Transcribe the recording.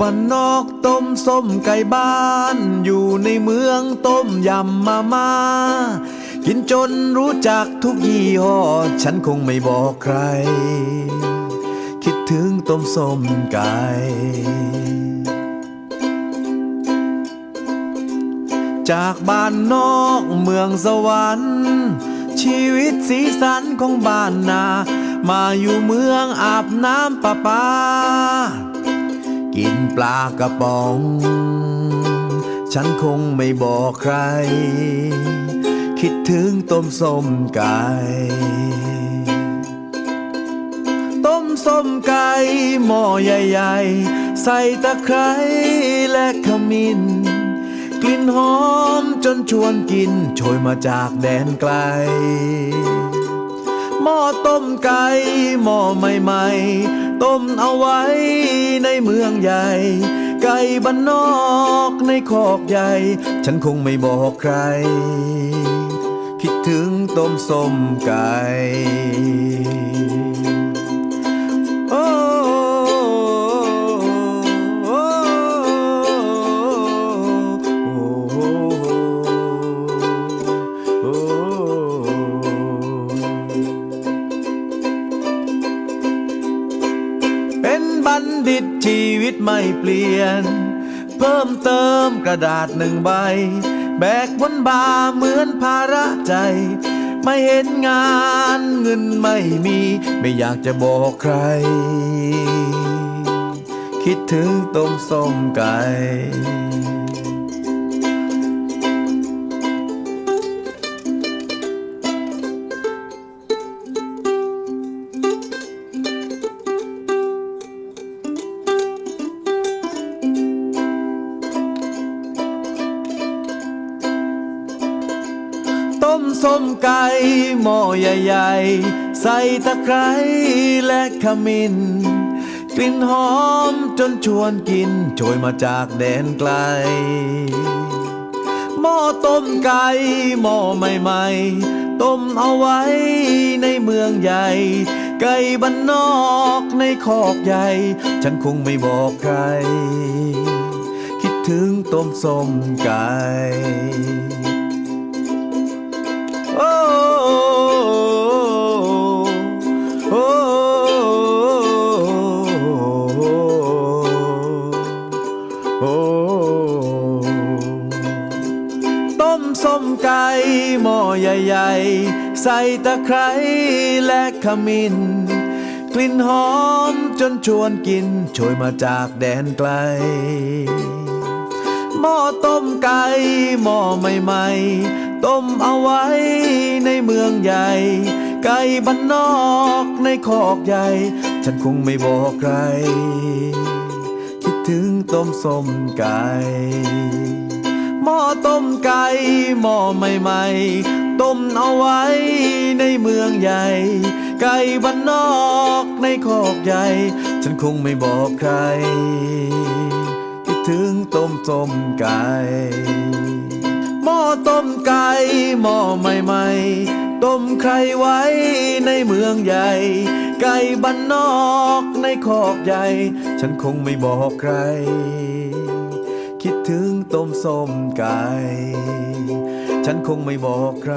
บ้านนอกต้มส้มไก่บ้าน อยู่ในเมืองต้มยำมาม่ากินจนรู้จักทุกยี่ห้อฉันคงไม่บอกใคร คิดถึงต้มส้มไก่จากบ้านนอกเมืองสวรรค์ ชีวิตสีสันของบ้านนา มาอยู่เมืองอาบน้ำประปา กินปลากระป๋อง ฉันคงไม่บอกใคร คิดถึงต้มส้มไก่ ต้มส้มไก่หม้อใหญ่ๆ ใส่ตะไคร้และขมิ้น กลิ่นหอมจนชวนกินโชยมาจากแดนไกลหม้อต้มไก่หม้อใหม่ ๆ ต้มเอาไว้ เมืองใหญ่ ไก่บ้านนอกในคอกใหญ่ ฉันคงไม่บอกใคร คิดถึงต้มส้มไก่ บัณฑิตชีวิตไม่เปลี่ยน เพิ่มเติมกระดาษหนึ่งใบ แบกบนบาเหมือนภาระใจ ไม่เห็นงานเงินไม่มี ไม่อยากจะบอกใคร คิดถึงต้มส้มไก่ มส้มไก่หม้อใหญ่ๆ ใส่ตะไคร้และขมิ้น กลิ่นหอมจนชวนกินโชยมาจากแดนไกล หม้อต้มไก่หม้อใหม่ๆ ต้มเอาไว้ในเมืองใหญ่ ไก่บ้านนอกในคอกใหญ่ ฉันคงไม่บอกใคร คิดถึงต้มส้มไก่ ต้มส้มไก่หม้อใหญ่ๆ ใส่ตะไคร้และขมิ้น กลิ่นหอมจนชวนกินโชยมาจากแดนไกลหม้อต้มไก่หม้อใหม่ๆ ต้มเอาไว้ในเมืองใหญ่ ไก่บ้านนอกในคอกใหญ่ ฉันคงไม่บอกใคร ถึงต้มส้มไก่หม้อต้มไก่หม้อใหม่ๆ ต้มเอาไว้ในเมืองใหญ่ ไก่บ้านนอกในคอกใหญ่ ฉันคงไม่บอกใครคิดถึงต้มส้มไก่หม้อต้มไก่หม้อใหม่ๆ ต้มใครไว้ในเมืองใหญ่ ไก่บ้านนอกในคอกใหญ่ ฉันคงไม่บอกใคร คิดถึงต้มส้มไก่ ฉันคงไม่บอกใคร